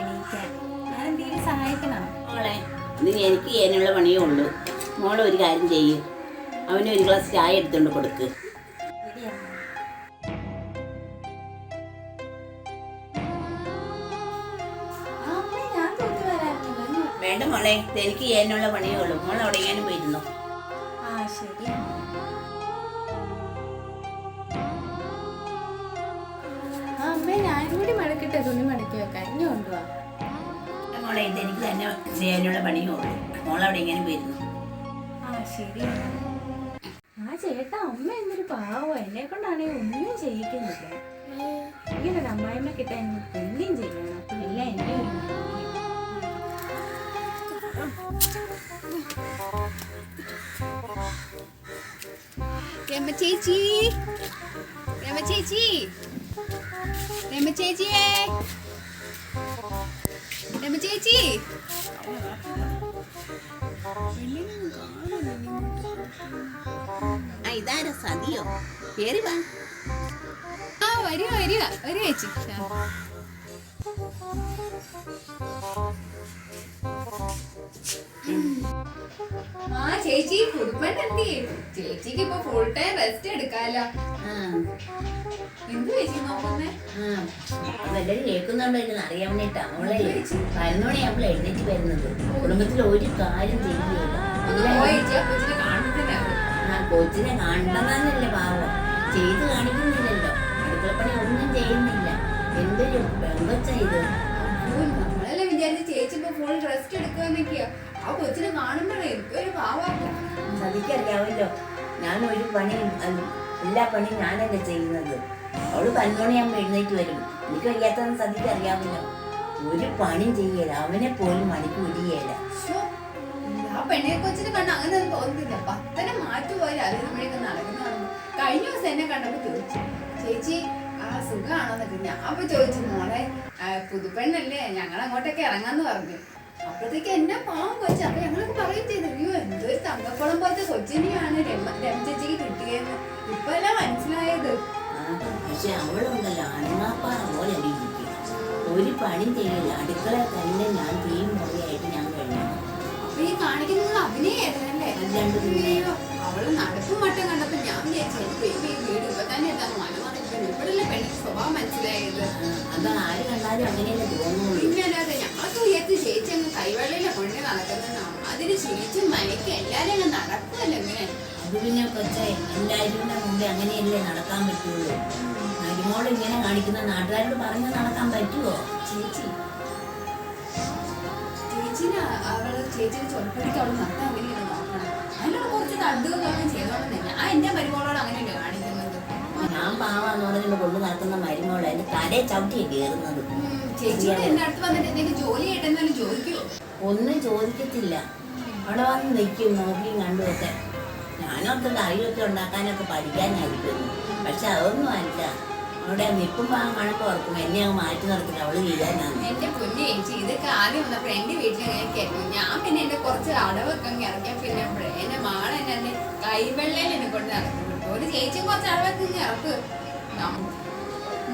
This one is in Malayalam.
എണീക്കാൻ. നീ എനിക്ക് ചെയ്യാനുള്ള പണിയേ ഉള്ളൂ. മോളെ ഒരു കാര്യം ചെയ്യ്. അവന് ഒരു ഗ്ലാസ് ചായ എടുത്തുകൊണ്ട് കൊടുക്ക്. വേണ്ട മോളെ എനിക്ക് ചെയ്യാനുള്ള പണിയേ ഉള്ളൂ. മോൾ അവിടെ എങ്ങാനും പോയിരുന്നു? ആ ശരി അമ്മ ഞാനും കൂടി മടക്കിട്ടെ തുണി മടക്കി വെക്കാൻ. ഇനി കൊണ്ടുപോവാ മോളെ ഇത് എനിക്ക് തന്നെ ചെയ്യാനുള്ള പണിയേ ഉള്ളൂ. മോൾ അവിടെ എങ്ങാനും പോയിരുന്നു ആ ശരി. ആ ചേട്ടാ അമ്മ എന്നൊരു പാവോ. എന്നെ കൊണ്ടാണെങ്കിൽ ഒന്നും ചെയ്യിക്കുന്നില്ല ഇങ്ങനെ ഒരു അമ്മായിമ്മ കിട്ടാൻ എന്തും ചെയ്യണം. എല്ലാം എന്നെ. ചേച്ചി. ചേച്ചി. രമ ചേച്ചിയേ. രമ ചേച്ചി. ഇതാരാ സതിയോ? കേറി വാ. ആ വരിക വരിക വരിക ചേച്ചി. ചേച്ചി കുടുംബൻ എന്തി ചേച്ചിക്ക് ഇപ്പൊ ഫുൾ ടൈം റെസ്റ്റ് എടുക്കാലോ ആ. എന്ത് ചേച്ചി നോക്കുന്നേ? ആ. അതെല്ലാരും കേൾക്കുന്നുണ്ടോ എന്ന് അറിയാൻ വേണ്ടിട്ടാ മോളെ പതിനൊന്ന് മണിയാകുമ്പോൾ എഴുന്നേറ്റ് വരുന്നത്. കുടുംബത്തിൽ ഒരു കാര്യം ചെയ്യുകയില്ല കൊച്ചിനെ കണ്ടെന്നല്ലേ പാവം. ചെയ്ത് കാണിക്കുന്നില്ലല്ലോ. അടുക്കളപ്പണി ഒന്നും ചെയ്യുന്നില്ല. എന്തൊരു പെങ്കൊച്ച ഇത്? നമ്മളല്ലേ വിചാരിച്ച ചേച്ചി ഇപ്പൊ ഫുൾ റെസ്റ്റ് എടുക്കുകയെന്നൊക്കെയാ ആ കൊച്ചിനെ കാണുമ്പോ സതിക്കറിയാവല്ലോ ഞാൻ ഒരു പണി എല്ലാ പണിയും ഞാനല്ലേ ചെയ്യുന്നത്. അവൾ പതിനൊണിയാകുമ്പോൾ എഴുന്നേറ്റ് വരും. എനിക്ക് വയ്യാത്തതെന്ന് സദ്യക്ക് അറിയാമല്ലോ. ഒരു പണി ചെയ്യല അവനെ പോലും മണിക്ക് ശ്ശോ, ആ പെണ്ണിനെ കൊച്ചിനെ കണ്ട അങ്ങനെ ഒന്നും തോന്നുന്നില്ല. പത്തനെ മാറ്റുപോലെ അത് നമ്മളെയൊക്കെ നടക്കുന്നതാണ്. കഴിഞ്ഞ ദിവസം എന്നെ കണ്ടപ്പോ ചോദിച്ചു ചേച്ചി ആ സുഖമാണോന്നൊക്കെ. ഞാൻ അപ്പൊ ചോദിച്ചു മോളെ പുതുപ്പെണ്ണല്ലേ ഞങ്ങൾ അങ്ങോട്ടൊക്കെ ഇറങ്ങാന്ന് പറഞ്ഞു. അപ്പോഴത്തേക്ക് എന്നെ പാവം കൊച്ചു. അപ്പൊ ഞങ്ങളൊക്കെ പറയും ചെയ്തു അയ്യോ എന്തൊരു തങ്കക്കുളം പോലത്തെ കൊച്ചിനെയാണ് രമചേച്ചിക്ക് രമ ചേച്ചിക്ക് കിട്ടിയെന്ന് ഇപ്പൊ എല്ലാം മനസ്സിലായത്. പക്ഷെ അവളുണ്ടല്ലോ പോലെ ഒരു പണി ചെയ്യില്ല അടുക്കള തന്നെ ഞാൻ തീ മുറിയായിട്ട് ഞാൻ കഴിഞ്ഞു. അപ്പൊ ഈ കാണിക്കുന്നത് അഭിനയായിരുന്നല്ലേ അല്ലാണ്ട് പിന്നെ. അയ്യോ, അവൾ നടക്കും മട്ടും കണ്ടപ്പോ ഞാൻ വിചാരിച്ചു ഈ വീട് ഇപ്പൊ തന്നെ എന്താ മലമറിക്കുന്നു ഇവിടെയുള്ള പെണ്ണിന്റെ സ്വഭാവം മനസ്സിലായത്? അത് ആര് കണ്ടാലും അങ്ങനെയല്ലേ തോന്നുള്ളൂ. പിന്നെ അല്ലാതെ ഞങ്ങൾക്ക് ഉയർത്തി ചേച്ചി അങ്ങ് കൈവെള്ളയിലെ കൊണ്ട് നടക്കുന്നതാണ്. അതിന് ചേച്ചി മനയ്ക്ക് എല്ലാരും അങ്ങ് നടക്കുമല്ലോ ഇങ്ങനെ. അത് പിന്നെ കൊച്ചെ എല്ലാരും മുമ്പേ അങ്ങനെയല്ലേ നടക്കാൻ പറ്റുള്ളൂ. മരുമോൾ ഇങ്ങനെ കാണിക്കുന്ന നാട്ടുകാരോട് പറഞ്ഞ് നടക്കാൻ പറ്റുമോ ചേച്ചി. ചേച്ചിനെ അവൾ ചേച്ചിയുടെ ചൊൽപ്പടിക്ക് അവൾ നടത്താൻ അങ്ങനെയാണ് നോക്കണം. അതിനുള്ള കുറച്ച് തട്ടുകളൊക്കെ ചെയ്തോണ്ടെന്നെ ഞാൻ എന്റെ മരുമോളോട് അങ്ങനെയല്ലേ കാണിക്കുന്നത്. ഞാൻ പാവാന്ന് പറഞ്ഞിട്ട് കൊണ്ട് നടക്കുന്ന മരുമോളെ തലേ ചവിട്ടിയാണ് കേറുന്നത്. കയറുന്നത് ഒന്നും ചോദിക്കത്തില്ല. അവിടെ വന്ന് നിൽക്കും നോക്കിയും കണ്ടുമൊക്കെ ഞാനൊക്കെ കറിയൊക്കെ ഉണ്ടാക്കാനൊക്കെ പഠിക്കാനായിരിക്കുന്നു. പക്ഷെ അതൊന്നും അല്ല. അവിടെ നിൽക്കുമ്പോ ആ കാണുമ്പോൾ ഓർക്കും എന്നെ അങ്ങ് മാറ്റി നിർത്തില്ല. അവൾ ചെയ്യാനാണ്. എന്റെ പൊന്നു ചേച്ചി ഇതൊക്കെ ആദ്യം വന്നപ്പോ എന്റെ വീട്ടിൽ എങ്ങനെയൊക്കെയായിരുന്നു ഞാൻ പിന്നെ എന്റെ കുറച്ച് അടവൊക്കെ അങ്ങ് പിന്നെ എന്റെ മാള എന്നെ കൈവെള്ളയിൽ എന്നെ കൊണ്ട് നടക്കുന്നു ഒരു ചേച്ചി കുറച്ച് അടവൊക്കെ ഇറക്ക്.